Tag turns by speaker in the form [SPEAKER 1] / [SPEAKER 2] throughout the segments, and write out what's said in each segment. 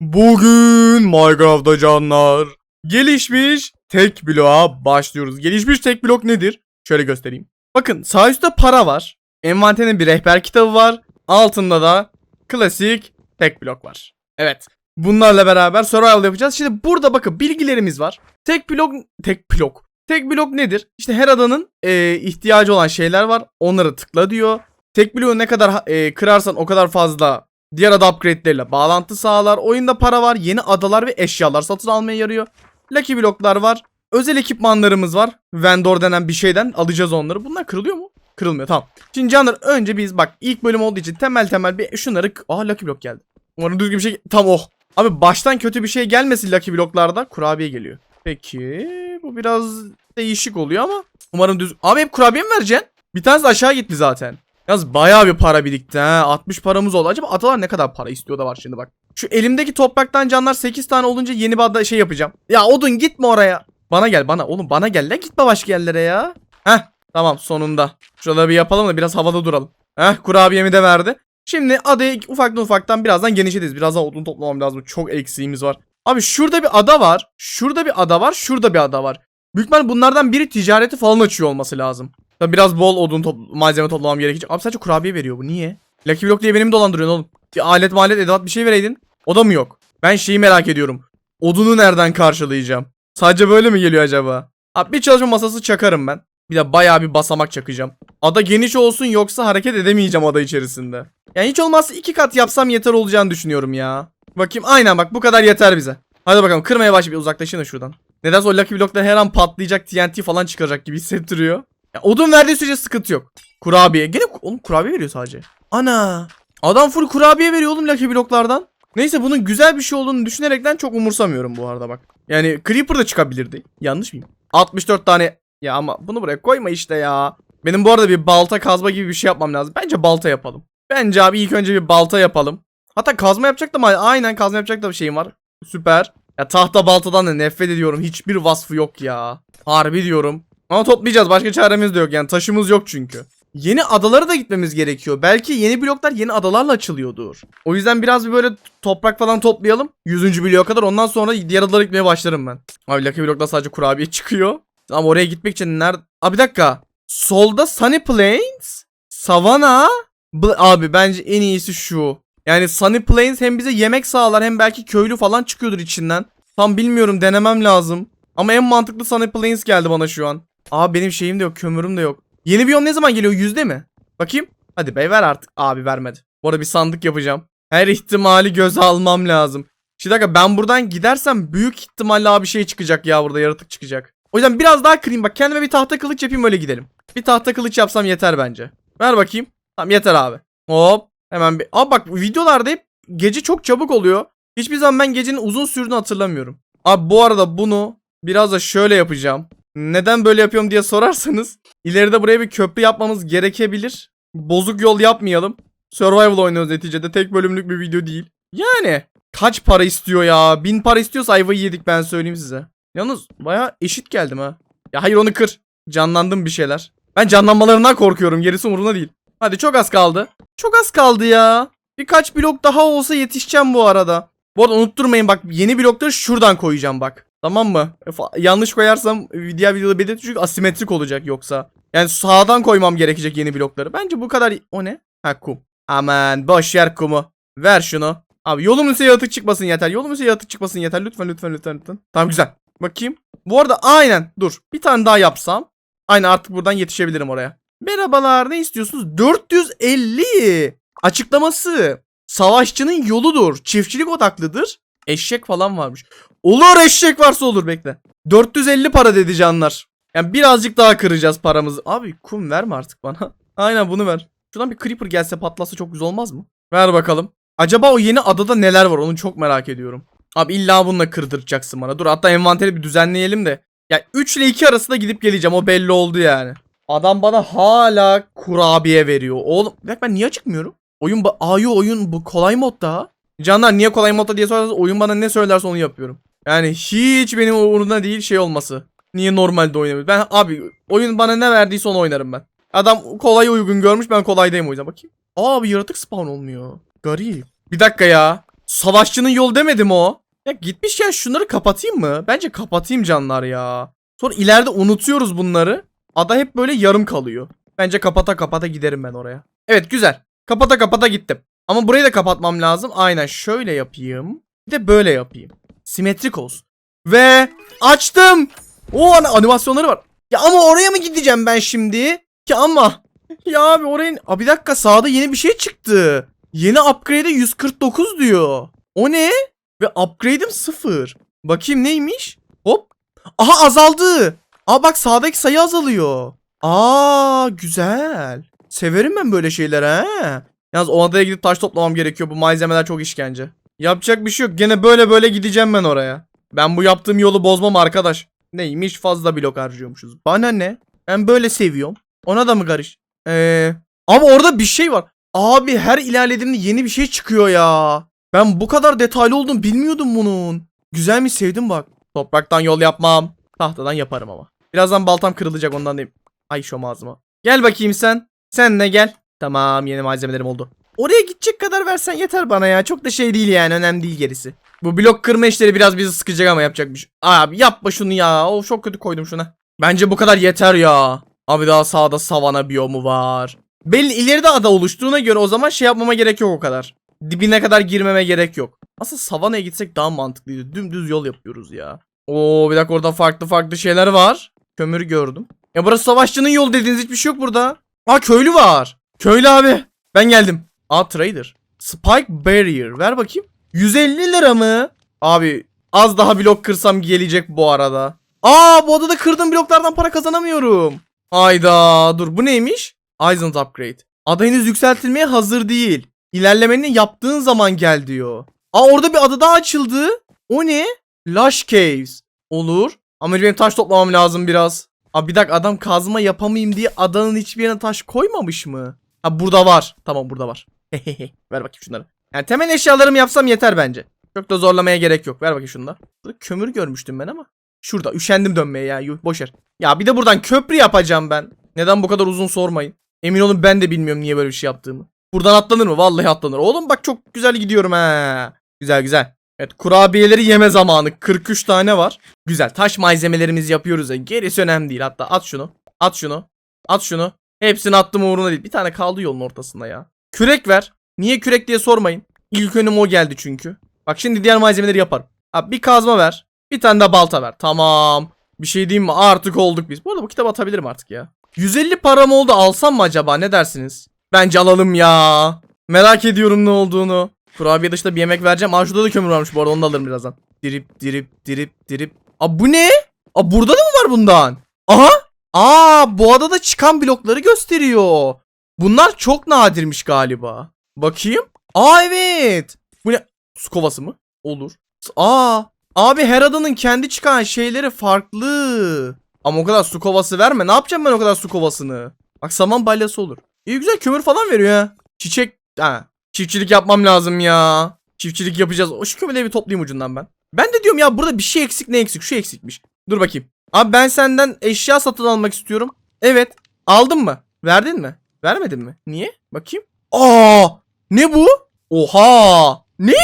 [SPEAKER 1] Bugün Minecraft'ta canlar. Gelişmiş tek bloğa başlıyoruz. Gelişmiş tek blok nedir? Şöyle göstereyim. Bakın sağ üstte para var. Envanterin bir rehber kitabı var. Altında da klasik tek blok var. Evet. Bunlarla beraber survival yapacağız. Şimdi burada bakın bilgilerimiz var. Tek blok, tek blok. Tek blok nedir? İşte her adanın eee, ihtiyacı olan şeyler var. Onları tıkla diyor. Tek bloğu ne kadar eee, kırarsan o kadar fazla diğer ada upgrade'leriyle bağlantı sağlar. Oyunda para var. Yeni adalar ve eşyalar satın almaya yarıyor. Lucky bloklar var. Özel ekipmanlarımız var. Vendor denen bir şeyden alacağız onları. Bunlar kırılıyor mu? Kırılmıyor tamam. Şimdi canlar önce biz bak ilk bölüm olduğu için temel temel bir şunları... Aa Lucky blok geldi. Umarım düzgün bir şey... Tam oh. Abi baştan kötü bir şey gelmesin Lucky bloklarda. Kurabiye geliyor. Peki bu biraz değişik oluyor ama umarım düz... Abi hep kurabiye mi vereceksin? Bir tanesi aşağı gitti zaten. Yalnız bayağı bir para birikti ha. 60 paramız oldu. Acaba atalar ne kadar para istiyor da var şimdi bak. Şu elimdeki topraktan canlar 8 tane olunca yeni bir ada şey yapacağım. Ya odun gitme oraya. Bana gel bana. Oğlum bana gel lan gitme başka yerlere ya. Heh tamam sonunda. Şurada bir yapalım da biraz havada duralım. Heh kurabiyemi de verdi. Şimdi adayı ufaktan ufaktan birazdan genişletiz. Birazdan odun toplamam lazım. Çok eksiğimiz var. Abi şurada bir ada var. Şurada bir ada var. Şurada bir ada var. Büyük bunlardan biri ticareti falan açıyor olması lazım. Tabii biraz bol odun top- malzeme toplamam gerekecek. Abi sadece kurabiye veriyor bu. Niye? Lucky Block diye benim dolandırıyorsun oğlum. Alet malet edevat bir şey vereydin. O da mı yok? Ben şeyi merak ediyorum. Odunu nereden karşılayacağım? Sadece böyle mi geliyor acaba? Abi bir çalışma masası çakarım ben. Bir de bayağı bir basamak çakacağım. Ada geniş olsun yoksa hareket edemeyeceğim ada içerisinde. Yani hiç olmazsa iki kat yapsam yeter olacağını düşünüyorum ya. Bakayım aynen bak bu kadar yeter bize. Hadi bakalım kırmaya baş bir uzaklaşın da şuradan. Nedense o Lucky Block'ta her an patlayacak TNT falan çıkaracak gibi hissettiriyor. Ya odun verdiği sürece sıkıntı yok. Kurabiye. Gene oğlum kurabiye veriyor sadece. Ana. Adam full kurabiye veriyor oğlum Lucky Block'lardan. Neyse bunun güzel bir şey olduğunu düşünerekten çok umursamıyorum bu arada bak. Yani Creeper da çıkabilirdi. Yanlış mıyım? 64 tane. Ya ama bunu buraya koyma işte ya. Benim bu arada bir balta kazma gibi bir şey yapmam lazım. Bence balta yapalım. Bence abi ilk önce bir balta yapalım. Hatta kazma yapacaktım. Aynen kazma yapacak da bir şeyim var. Süper. Ya tahta baltadan da nefret ediyorum. Hiçbir vasfı yok ya. Harbi diyorum. Ama toplayacağız. Başka çaremiz de yok yani. Taşımız yok çünkü. Yeni adalara da gitmemiz gerekiyor. Belki yeni bloklar yeni adalarla açılıyordur. O yüzden biraz bir böyle toprak falan toplayalım. 100. bloğa kadar. Ondan sonra diğer adalara gitmeye başlarım ben. Abi Lucky blokta sadece kurabiye çıkıyor. Ama oraya gitmek için nerede? Abi bir dakika. Solda Sunny Plains. Savannah. Bl- Abi bence en iyisi şu. Yani Sunny Plains hem bize yemek sağlar hem belki köylü falan çıkıyordur içinden. Tam bilmiyorum denemem lazım. Ama en mantıklı Sunny Plains geldi bana şu an. Aa benim şeyim de yok kömürüm de yok. Yeni biyom ne zaman geliyor yüzde mi? Bakayım. Hadi bey ver artık. Abi vermedi. Bu arada bir sandık yapacağım. Her ihtimali göze almam lazım. Şimdi dakika ben buradan gidersem büyük ihtimalle abi şey çıkacak ya burada yaratık çıkacak. O yüzden biraz daha kırayım bak kendime bir tahta kılıç yapayım öyle gidelim. Bir tahta kılıç yapsam yeter bence. Ver bakayım. Tamam yeter abi. Hop. Hemen bir. Abi bak videolarda hep gece çok çabuk oluyor. Hiçbir zaman ben gecenin uzun sürdüğünü hatırlamıyorum. Abi bu arada bunu biraz da şöyle yapacağım. Neden böyle yapıyorum diye sorarsanız ileride buraya bir köprü yapmamız gerekebilir. Bozuk yol yapmayalım. Survival oynuyoruz neticede. Tek bölümlük bir video değil. Yani kaç para istiyor ya? Bin para istiyorsa ayvayı yedik ben söyleyeyim size. Yalnız baya eşit geldim ha. Ya hayır onu kır. Canlandım bir şeyler. Ben canlanmalarından korkuyorum. Gerisi umurumda değil. Hadi çok az kaldı. Çok az kaldı ya. Birkaç blok daha olsa yetişeceğim bu arada. Bu arada unutturmayın bak yeni blokları şuradan koyacağım bak. Tamam mı? Yanlış koyarsam diğer videoda belirtin çünkü asimetrik olacak yoksa. Yani sağdan koymam gerekecek yeni blokları. Bence bu kadar... O ne? Ha kum. Aman boş yer kumu. Ver şunu. Abi yolum üstüne yaratık çıkmasın yeter. Yolum üstüne yaratık çıkmasın yeter. Lütfen lütfen lütfen lütfen. Tamam güzel. Bakayım. Bu arada aynen dur. Bir tane daha yapsam. Aynen artık buradan yetişebilirim oraya. Merhabalar ne istiyorsunuz? 450. Açıklaması. Savaşçının yoludur. Çiftçilik odaklıdır. Eşek falan varmış. Olur eşek varsa olur bekle. 450 para dedi canlar. Yani birazcık daha kıracağız paramızı. Abi kum verme artık bana. Aynen bunu ver. Şuradan bir creeper gelse patlasa çok güzel olmaz mı? Ver bakalım. Acaba o yeni adada neler var onu çok merak ediyorum. Abi illa bununla kırdıracaksın bana. Dur hatta envanteri bir düzenleyelim de. Ya 3 ile 2 arasında gidip geleceğim o belli oldu yani. Adam bana hala kurabiye veriyor. Oğlum bak ben niye çıkmıyorum? Oyun Ayo oyun bu kolay modda. Canlar niye kolay modda diye sorarsanız oyun bana ne söylerse onu yapıyorum. Yani hiç benim umurumda değil şey olması. Niye normalde oynamıyorum? Ben abi oyun bana ne verdiyse onu oynarım ben. Adam kolay uygun görmüş ben kolaydayım o yüzden bakayım. Aa abi yaratık spawn olmuyor. Garip. Bir dakika ya. Savaşçının yolu demedim o. Ya gitmişken şunları kapatayım mı? Bence kapatayım canlar ya. Sonra ileride unutuyoruz bunları. Ada hep böyle yarım kalıyor. Bence kapata kapata giderim ben oraya. Evet güzel. Kapata kapata gittim. Ama burayı da kapatmam lazım. Aynen şöyle yapayım. Bir de böyle yapayım. Simetrik olsun. Ve açtım. O an animasyonları var. Ya ama oraya mı gideceğim ben şimdi? Ya ama. Ya abi oraya... Aa, bir dakika sağda yeni bir şey çıktı. Yeni upgrade'e 149 diyor. O ne? Ve upgrade'im 0. Bakayım neymiş? Hop. Aha azaldı. Aa bak sağdaki sayı azalıyor. Aa güzel. Severim ben böyle şeyler ha. Yalnız o adaya gidip taş toplamam gerekiyor. Bu malzemeler çok işkence. Yapacak bir şey yok. Gene böyle böyle gideceğim ben oraya. Ben bu yaptığım yolu bozmam arkadaş. Neymiş fazla blok harcıyormuşuz. Bana ne? Ben böyle seviyorum. Ona da mı karış? Eee... Ama orada bir şey var. Abi her ilerlediğimde yeni bir şey çıkıyor ya. Ben bu kadar detaylı olduğunu bilmiyordum bunun. Güzelmiş sevdim bak. Topraktan yol yapmam. Tahtadan yaparım ama. Birazdan baltam kırılacak ondan değil. Ay şom ağzıma. Gel bakayım sen. Sen de gel. Tamam yeni malzemelerim oldu. Oraya gidecek kadar versen yeter bana ya. Çok da şey değil yani önemli değil gerisi. Bu blok kırma işleri biraz bizi sıkacak ama yapacak bir şey. Abi yapma şunu ya. O çok kötü koydum şuna. Bence bu kadar yeter ya. Abi daha sağda savana biyomu var. Belli ileride ada oluştuğuna göre o zaman şey yapmama gerek yok o kadar. Dibine kadar girmeme gerek yok. Aslında savanaya gitsek daha mantıklıydı. Dümdüz yol yapıyoruz ya. Oo bir dakika orada farklı farklı şeyler var. Kömür gördüm. Ya burası savaşçının yolu dediğiniz hiçbir şey yok burada. Aa köylü var. Köylü abi. Ben geldim. Aa trader. Spike barrier. Ver bakayım. 150 lira mı? Abi az daha blok kırsam gelecek bu arada. Aa bu odada kırdığım bloklardan para kazanamıyorum. Hayda dur bu neymiş? Island upgrade. Ada henüz yükseltilmeye hazır değil. İlerlemeni yaptığın zaman gel diyor. Aa orada bir ada daha açıldı. O ne? Lush Caves. Olur. Ama benim taş toplamam lazım biraz. Aa bir dakika adam kazma yapamayayım diye adanın hiçbir yerine taş koymamış mı? Ha burada var. Tamam burada var. Ver bakayım şunları. Yani temel eşyalarımı yapsam yeter bence. Çok da zorlamaya gerek yok. Ver bakayım da. Burada kömür görmüştüm ben ama. Şurada üşendim dönmeye ya. Yuh. Ya bir de buradan köprü yapacağım ben. Neden bu kadar uzun sormayın. Emin olun ben de bilmiyorum niye böyle bir şey yaptığımı. Buradan atlanır mı? Vallahi atlanır. Oğlum bak çok güzel gidiyorum ha. Güzel güzel. Evet kurabiyeleri yeme zamanı. 43 tane var. Güzel. Taş malzemelerimizi yapıyoruz ya. Gerisi önemli değil. Hatta at şunu. At şunu. At şunu. Hepsini attım uğruna değil. Bir tane kaldı yolun ortasında ya. Kürek ver. Niye kürek diye sormayın. İlk önüm o geldi çünkü. Bak şimdi diğer malzemeleri yaparım. Abi bir kazma ver. Bir tane de balta ver. Tamam. Bir şey diyeyim mi? Artık olduk biz. Bu arada bu kitabı atabilirim artık ya. 150 param oldu alsam mı acaba? Ne dersiniz? Bence alalım ya. Merak ediyorum ne olduğunu. Kurabiye dışında bir yemek vereceğim. Aa şurada da kömür varmış bu arada onu da alırım birazdan. Dirip dirip dirip dirip. Aa bu ne? Aa burada da mı var bundan? Aha. Aa bu adada çıkan blokları gösteriyor. Bunlar çok nadirmiş galiba. Bakayım. Aa evet. Bu ne? Su kovası mı? Olur. Aa. Abi her adanın kendi çıkan şeyleri farklı. Ama o kadar su kovası verme. Ne yapacağım ben o kadar su kovasını? Bak saman balyası olur. İyi güzel kömür falan veriyor ha. Çiçek. Ha. Çiftçilik yapmam lazım ya. Çiftçilik yapacağız. O şu kömürleri bir toplayayım ucundan ben. Ben de diyorum ya burada bir şey eksik ne eksik? Şu eksikmiş. Dur bakayım. Abi ben senden eşya satın almak istiyorum. Evet. Aldın mı? Verdin mi? Vermedin mi? Niye? Bakayım. Aa! Ne bu? Oha! Ne?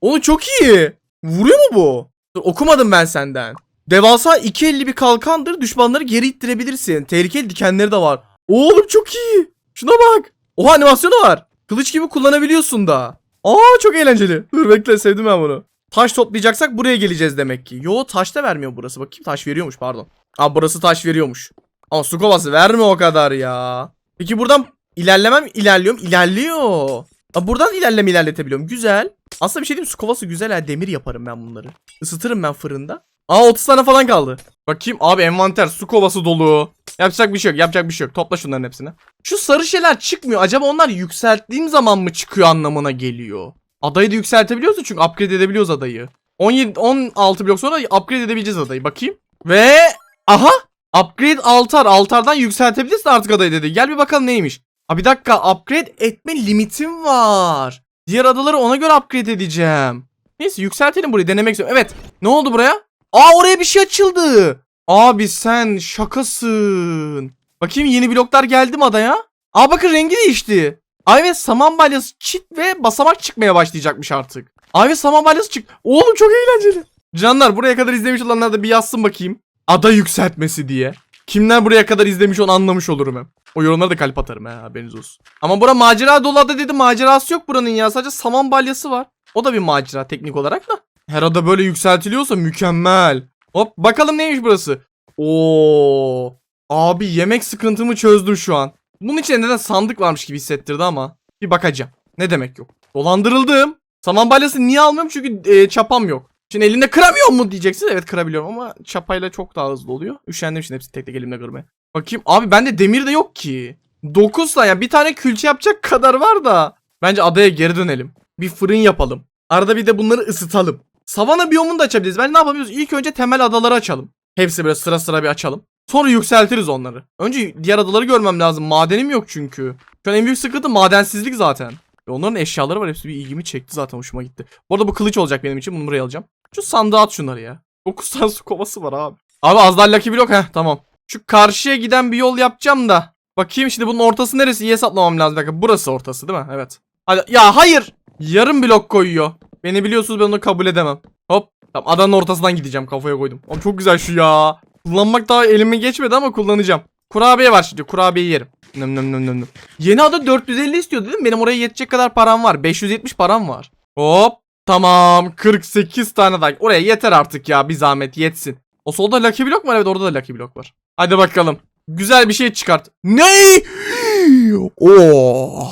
[SPEAKER 1] Oğlum çok iyi. Vuruyor mu bu? Dur okumadım ben senden. Devasa iki elli bir kalkandır. Düşmanları geri ittirebilirsin. Tehlikeli dikenleri de var. Oğlum çok iyi. Şuna bak. Oha animasyonu var. Kılıç gibi kullanabiliyorsun da. Aa çok eğlenceli. Dur bekle sevdim ben bunu. Taş toplayacaksak buraya geleceğiz demek ki. Yo taş da vermiyor burası. Bakayım taş veriyormuş pardon. Aa burası taş veriyormuş. Ama su kovası verme o kadar ya. Peki buradan ilerlemem ilerliyorum. İlerliyor. Aa, buradan ilerleme ilerletebiliyorum. Güzel. Aslında bir şey diyeyim su kovası güzel ha. Demir yaparım ben bunları. Isıtırım ben fırında. Aa 30 tane falan kaldı. Bakayım abi envanter su kovası dolu. Yapacak bir şey yok yapacak bir şey yok. Topla şunların hepsini. Şu sarı şeyler çıkmıyor. Acaba onlar yükselttiğim zaman mı çıkıyor anlamına geliyor. Adayı da yükseltebiliyoruz çünkü upgrade edebiliyoruz adayı. 17 16 blok sonra upgrade edebileceğiz adayı. Bakayım. Ve aha upgrade altar. Altardan yükseltebilirsin artık adayı dedi. Gel bir bakalım neymiş. Ha bir dakika upgrade etme limitim var. Diğer adaları ona göre upgrade edeceğim. Neyse yükseltelim burayı denemek istiyorum. Evet. Ne oldu buraya? Aa oraya bir şey açıldı. Abi sen şakasın. Bakayım yeni bloklar geldi mi adaya? Aa bakın rengi değişti. Ay saman balyası çit ve basamak çıkmaya başlayacakmış artık. Abi saman balyası çık. Oğlum çok eğlenceli. Canlar buraya kadar izlemiş olanlar da bir yazsın bakayım. Ada yükseltmesi diye. Kimler buraya kadar izlemiş onu anlamış olurum hem. O yorumlara da kalp atarım ha haberiniz olsun. Ama bura macera dolu ada dedi macerası yok buranın ya. Sadece saman balyası var. O da bir macera teknik olarak da. Her ada böyle yükseltiliyorsa mükemmel. Hop bakalım neymiş burası. Oo. Abi yemek sıkıntımı çözdüm şu an. Bunun içinde neden sandık varmış gibi hissettirdi ama. Bir bakacağım. Ne demek yok. Dolandırıldım. Saman balyası niye almıyorum? Çünkü e, çapam yok. Şimdi elinde kıramıyor mu diyeceksin. Evet kırabiliyorum ama çapayla çok daha hızlı oluyor. Üşendim şimdi hepsini tek tek elimle kırmaya. Bakayım. Abi bende demir de yok ki. 9 tane yani bir tane külçe yapacak kadar var da. Bence adaya geri dönelim. Bir fırın yapalım. Arada bir de bunları ısıtalım. Savana biyomunu da açabiliriz. Ben ne yapabiliriz? İlk önce temel adaları açalım. Hepsi böyle sıra sıra bir açalım. Sonra yükseltiriz onları. Önce diğer adaları görmem lazım. Madenim yok çünkü. Şu an en büyük sıkıntı madensizlik zaten. Ve onların eşyaları var. Hepsi bir ilgimi çekti zaten. Hoşuma gitti. Bu arada bu kılıç olacak benim için. Bunu buraya alacağım. Şu sandığa at şunları ya. 9 tane su kovası var abi. Abi az daha Lucky Block. Heh tamam. Şu karşıya giden bir yol yapacağım da. Bakayım şimdi bunun ortası neresi? İyi hesaplamam lazım. Dakika. Burası ortası değil mi? Evet. Hadi. Ya hayır. Yarım blok koyuyor. Beni biliyorsunuz ben onu kabul edemem. Hop. Tamam adanın ortasından gideceğim. Kafaya koydum. Oğlum çok güzel şu ya. Kullanmak daha elime geçmedi ama kullanacağım. Kurabiye var şimdi. Kurabiye yerim. Nım nım nım nım. Yeni ada 450 istiyor dedim. Benim oraya yetecek kadar param var. 570 param var. Hop. Tamam. 48 tane daha. Oraya yeter artık ya. Bir zahmet yetsin. O solda Lucky Block var. Evet orada da Lucky Block var. Hadi bakalım. Güzel bir şey çıkart. Ne?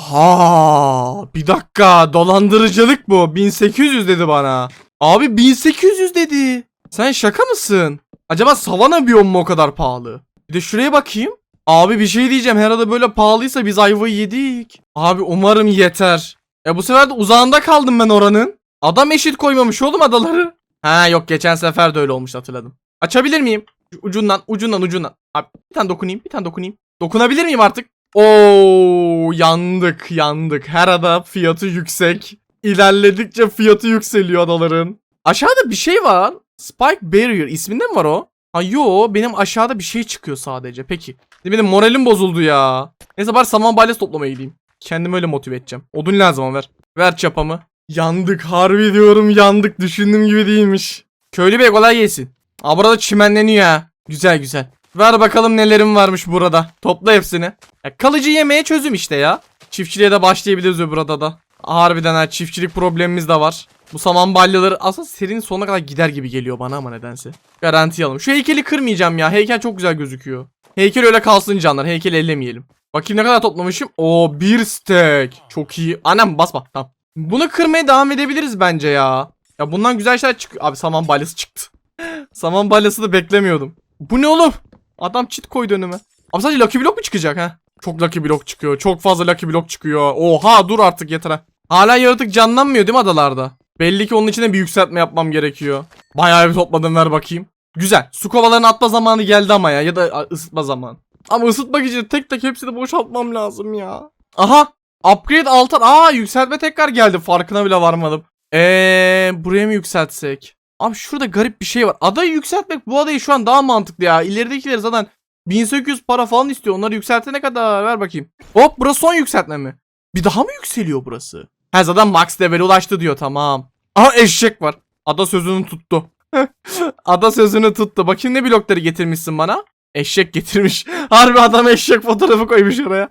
[SPEAKER 1] Oha! Bir dakika dolandırıcılık bu. 1800 dedi bana. Abi 1800 dedi. Sen şaka mısın? Acaba savana biyom mu o kadar pahalı? Bir de şuraya bakayım. Abi bir şey diyeceğim. Herhalde böyle pahalıysa biz ayvayı yedik. Abi umarım yeter. Ya bu sefer de uzağında kaldım ben oranın. Adam eşit koymamış oğlum adaları. Ha yok geçen sefer de öyle olmuş hatırladım. Açabilir miyim? Ucundan ucundan ucundan. Abi bir tane dokunayım bir tane dokunayım. Dokunabilir miyim artık? Oo yandık yandık. Her ada fiyatı yüksek. İlerledikçe fiyatı yükseliyor adaların. Aşağıda bir şey var. Spike Barrier isminde mi var o? Ha yo benim aşağıda bir şey çıkıyor sadece. Peki. Benim moralim bozuldu ya. Neyse bari saman balyası toplamaya gideyim. Kendimi öyle motive edeceğim. Odun lazım ama ver. Ver çapamı. Yandık harbi diyorum yandık. Düşündüğüm gibi değilmiş. Köylü bey kolay gelsin. Aa burada çimenleniyor ha. Güzel güzel. Ver bakalım nelerim varmış burada. Topla hepsini. Ya kalıcı yemeğe çözüm işte ya. Çiftçiliğe de başlayabiliriz öbür adada. Harbiden ha çiftçilik problemimiz de var. Bu saman balyaları aslında serinin sonuna kadar gider gibi geliyor bana ama nedense. Garanti alalım. Şu heykeli kırmayacağım ya. Heykel çok güzel gözüküyor. Heykel öyle kalsın canlar. Heykeli ellemeyelim. Bakayım ne kadar toplamışım. Oo bir stack. Çok iyi. Anam basma. Tamam. Bunu kırmaya devam edebiliriz bence ya. Ya bundan güzel şeyler çıkıyor. Abi saman balyası çıktı. saman balyası da beklemiyordum. Bu ne oğlum? Adam çit koydu önüme. Ama sadece Lucky Block mu çıkacak ha? Çok Lucky Block çıkıyor. Çok fazla Lucky Block çıkıyor. Oha dur artık yeter ha. Hala yaratık canlanmıyor değil mi adalarda? Belli ki onun içine bir yükseltme yapmam gerekiyor. Bayağı bir topladım ver bakayım. Güzel. Su kovalarını atma zamanı geldi ama ya. Ya da ısıtma zamanı. Ama ısıtmak için tek tek hepsini boşaltmam lazım ya. Aha. Upgrade altar. Aa yükseltme tekrar geldi. Farkına bile varmadım. Eee buraya mı yükseltsek? Abi şurada garip bir şey var. Adayı yükseltmek bu adayı şu an daha mantıklı ya. İleridekiler zaten 1800 para falan istiyor. Onları yükseltene kadar ver bakayım. Hop burası son yükseltme mi? Bir daha mı yükseliyor burası? Ha zaten max level ulaştı diyor tamam. Aha eşek var. Ada sözünü tuttu. Ada sözünü tuttu. Bakayım ne blokları getirmişsin bana. Eşek getirmiş. Harbi adam eşek fotoğrafı koymuş oraya.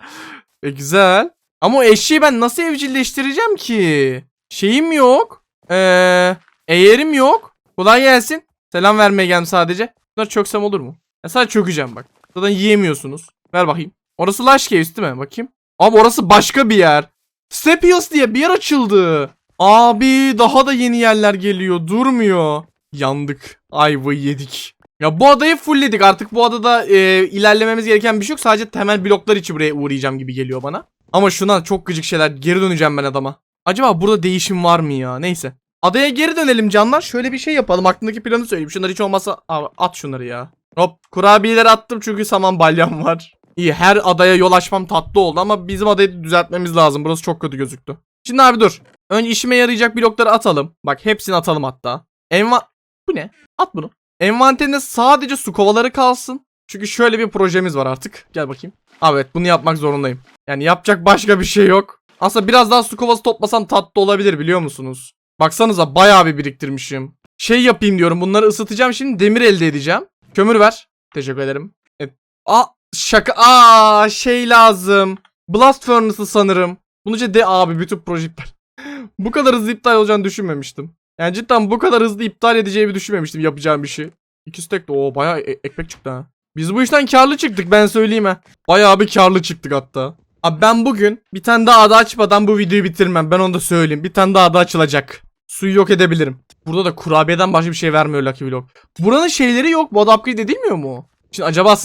[SPEAKER 1] E güzel. Ama o eşeği ben nasıl evcilleştireceğim ki? Şeyim yok. Eee eğerim yok. Kolay gelsin. Selam vermeye geldim sadece. Bunları çöksem olur mu? Ya sadece çökeceğim bak. Zaten yiyemiyorsunuz. Ver bakayım. Orası Lush Caves değil mi? Bakayım. Abi orası başka bir yer. Step Hills diye bir yer açıldı. Abi daha da yeni yerler geliyor. Durmuyor. Yandık. Ayvayı yedik. Ya bu adayı fullledik. Artık bu adada e, ilerlememiz gereken bir şey yok. Sadece temel bloklar için buraya uğrayacağım gibi geliyor bana. Ama şuna çok gıcık şeyler. Geri döneceğim ben adama. Acaba burada değişim var mı ya? Neyse. Adaya geri dönelim canlar. Şöyle bir şey yapalım. Aklımdaki planı söyleyeyim. Şunları hiç olmazsa at şunları ya. Hop kurabiyeleri attım çünkü saman balyam var. İyi her adaya yol açmam tatlı oldu ama bizim adayı düzeltmemiz lazım. Burası çok kötü gözüktü. Şimdi abi dur. Önce işime yarayacak blokları atalım. Bak hepsini atalım hatta. Enva... Bu ne? At bunu. Envanterinde sadece su kovaları kalsın. Çünkü şöyle bir projemiz var artık. Gel bakayım. Abi evet bunu yapmak zorundayım. Yani yapacak başka bir şey yok. Aslında biraz daha su kovası toplasam tatlı olabilir biliyor musunuz? Baksanıza bayağı bir biriktirmişim. Şey yapayım diyorum. Bunları ısıtacağım şimdi demir elde edeceğim. Kömür ver. Teşekkür ederim. E, a şaka. Aa şey lazım. Blast Furnace'ı sanırım. İşte de abi bütün proje iptal. bu kadar hızlı iptal olacağını düşünmemiştim. Yani cidden bu kadar hızlı iptal edeceğimi düşünmemiştim yapacağım bir şey. İki stack de o bayağı e- ekmek çıktı ha. Biz bu işten karlı çıktık ben söyleyeyim ha. Bayağı bir karlı çıktık hatta. Abi ben bugün bir tane daha ada açmadan bu videoyu bitirmem. Ben onu da söyleyeyim. Bir tane daha ada açılacak. Suyu yok edebilirim. Burada da kurabiyeden başka bir şey vermiyor Lucky Block. Buranın şeyleri yok. Bu upgrade edilmiyor mu? Şimdi acaba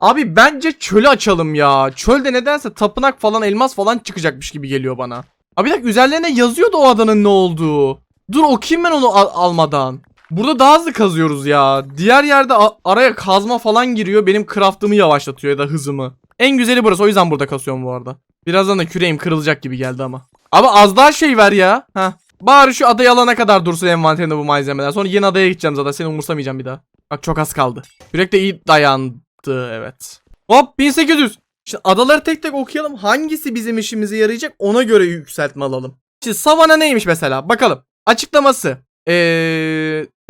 [SPEAKER 1] Abi bence çölü açalım ya. Çölde nedense tapınak falan elmas falan çıkacakmış gibi geliyor bana. Abi bir dakika üzerlerine yazıyordu o adanın ne olduğu. Dur okuyayım ben onu al- almadan. Burada daha hızlı kazıyoruz ya. Diğer yerde araya kazma falan giriyor. Benim craftımı yavaşlatıyor ya da hızımı. En güzeli burası. O yüzden burada kasıyorum bu arada. Birazdan da küreğim kırılacak gibi geldi ama. Ama az daha şey ver ya. Heh. Bari şu adayı alana kadar dursun envanterinde bu malzemeler. Sonra yeni adaya gideceğim zaten. Seni umursamayacağım bir daha. Bak çok az kaldı. Kürek de iyi dayandı. Evet. Hop 1800. Şimdi adaları tek tek okuyalım. Hangisi bizim işimize yarayacak ona göre yükseltme alalım. Şimdi Savana neymiş mesela? Bakalım. Açıklaması. Ee,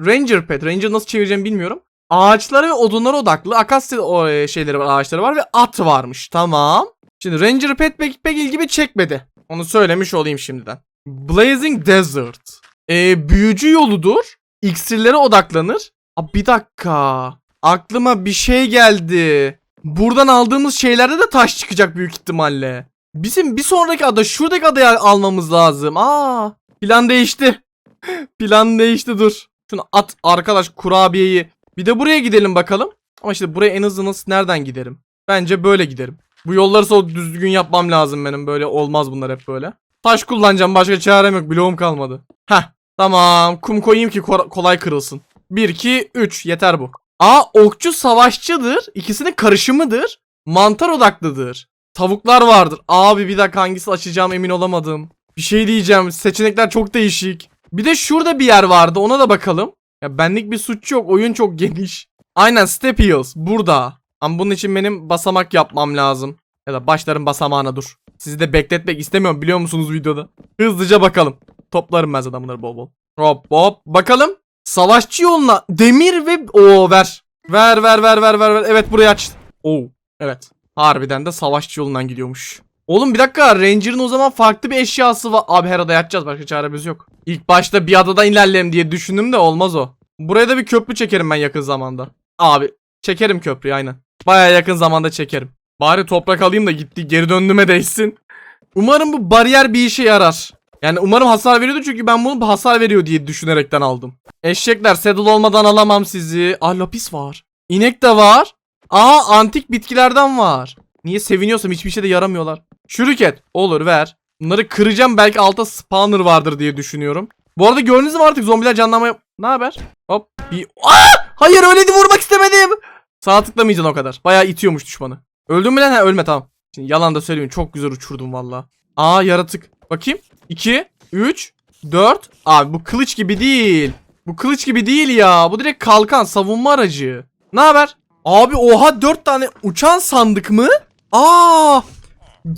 [SPEAKER 1] Ranger Pet. Ranger nasıl çevireceğimi bilmiyorum. Ağaçlara ve odunlara odaklı akasya e, şeyleri var, ağaçları var ve at varmış. Tamam. Şimdi Ranger Pet pek, pek ilgimi çekmedi. Onu söylemiş olayım şimdiden. Blazing Desert. Ee, büyücü yoludur. İksirlere odaklanır. Aa, bir dakika. Aklıma bir şey geldi. Buradan aldığımız şeylerde de taş çıkacak büyük ihtimalle. Bizim bir sonraki ada şuradaki adaya almamız lazım. Aa, plan değişti. plan değişti dur. Şunu at arkadaş kurabiyeyi. Bir de buraya gidelim bakalım. Ama işte buraya en hızlı nasıl nereden giderim? Bence böyle giderim. Bu yolları sol düzgün yapmam lazım benim. Böyle olmaz bunlar hep böyle. Taş kullanacağım başka çarem yok. Bloğum kalmadı. Heh tamam. Kum koyayım ki ko- kolay kırılsın. 1 2 3 yeter bu. Aa okçu savaşçıdır. İkisinin karışımıdır. Mantar odaklıdır. Tavuklar vardır. Abi bir dakika hangisi açacağım emin olamadım. Bir şey diyeceğim. Seçenekler çok değişik. Bir de şurada bir yer vardı. Ona da bakalım. Ya benlik bir suç yok. Oyun çok geniş. Aynen Step Hills. Burada. Ama bunun için benim basamak yapmam lazım. Ya da başların basamağına dur. Sizi de bekletmek istemiyorum biliyor musunuz videoda? Hızlıca bakalım. Toplarım ben zaten bunları bol bol. Hop hop. Bakalım. Savaşçı yoluna demir ve... Oo ver. Ver ver ver ver ver. Evet burayı aç. Oo. Evet. Harbiden de savaşçı yolundan gidiyormuş. Oğlum bir dakika Ranger'ın o zaman farklı bir eşyası var. Abi her adaya açacağız başka çaremiz yok. İlk başta bir adadan ilerleyelim diye düşündüm de olmaz o. Buraya da bir köprü çekerim ben yakın zamanda. Abi çekerim köprüyü aynen. Baya yakın zamanda çekerim. Bari toprak alayım da gitti geri döndüme değsin. Umarım bu bariyer bir işe yarar. Yani umarım hasar veriyordu çünkü ben bunu hasar veriyor diye düşünerekten aldım. Eşekler saddle olmadan alamam sizi. Aa lapis var. İnek de var. Aa antik bitkilerden var. Niye seviniyorsam hiçbir şey de yaramıyorlar. Şürüket olur ver. Bunları kıracağım belki altta spawner vardır diye düşünüyorum. Bu arada gördünüz mü artık zombiler canlanmaya... Ne haber? Hop. Bir... Aa! Hayır öyle de vurmak istemedim. Sağ tıklamayacaksın o kadar. Bayağı itiyormuş düşmanı. Öldün mü lan? Ha ölme tamam. Şimdi yalan da söyleyeyim çok güzel uçurdum valla. Aa yaratık. Bakayım. 2, 3, 4. Abi bu kılıç gibi değil. Bu kılıç gibi değil ya. Bu direkt kalkan savunma aracı. Ne haber? Abi oha 4 tane uçan sandık mı? Aa!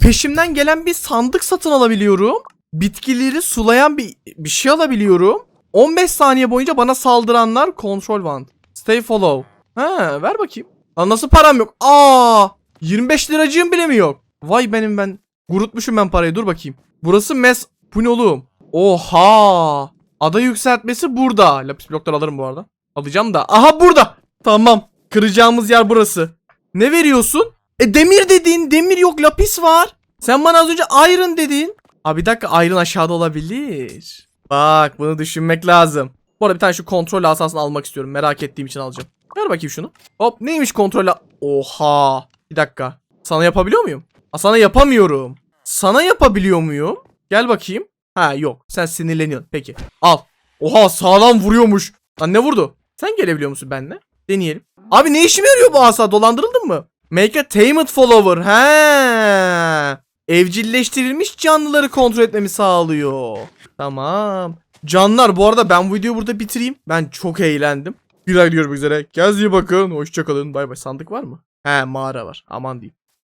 [SPEAKER 1] Peşimden gelen bir sandık satın alabiliyorum. Bitkileri sulayan bir, bir şey alabiliyorum. 15 saniye boyunca bana saldıranlar control wand. Stay follow. Ha ver bakayım. Lan nasıl param yok? Aa! 25 liracığım bile mi yok? Vay benim ben. Gurutmuşum ben parayı dur bakayım. Burası mes... Bu ne oğlum? Oha! Ada yükseltmesi burada. Lapis bloklar alırım bu arada. Alacağım da. Aha burada. Tamam. Kıracağımız yer burası. Ne veriyorsun? E demir dedin. Demir yok lapis var. Sen bana az önce iron dedin. Abi bir dakika iron aşağıda olabilir. Bak bunu düşünmek lazım. Bu arada bir tane şu kontrol asasını almak istiyorum. Merak ettiğim için alacağım. Ver bakayım şunu. Hop neymiş kontrol Oha. Bir dakika. Sana yapabiliyor muyum? Aa, sana yapamıyorum. Sana yapabiliyor muyum? Gel bakayım. Ha yok. Sen sinirleniyorsun. Peki. Al. Oha sağlam vuruyormuş. Lan ne vurdu? Sen gelebiliyor musun benimle? Deneyelim. Abi ne işime yarıyor bu asa? Dolandırıldın mı? Make a tamed follower. He. Evcilleştirilmiş canlıları kontrol etmemi sağlıyor. Tamam. Canlar bu arada ben bu videoyu burada bitireyim. Ben çok eğlendim. Bir ay görmek üzere. Kendinize iyi bakın. Hoşçakalın. Bay bay. Sandık var mı? He mağara var. Aman diyeyim.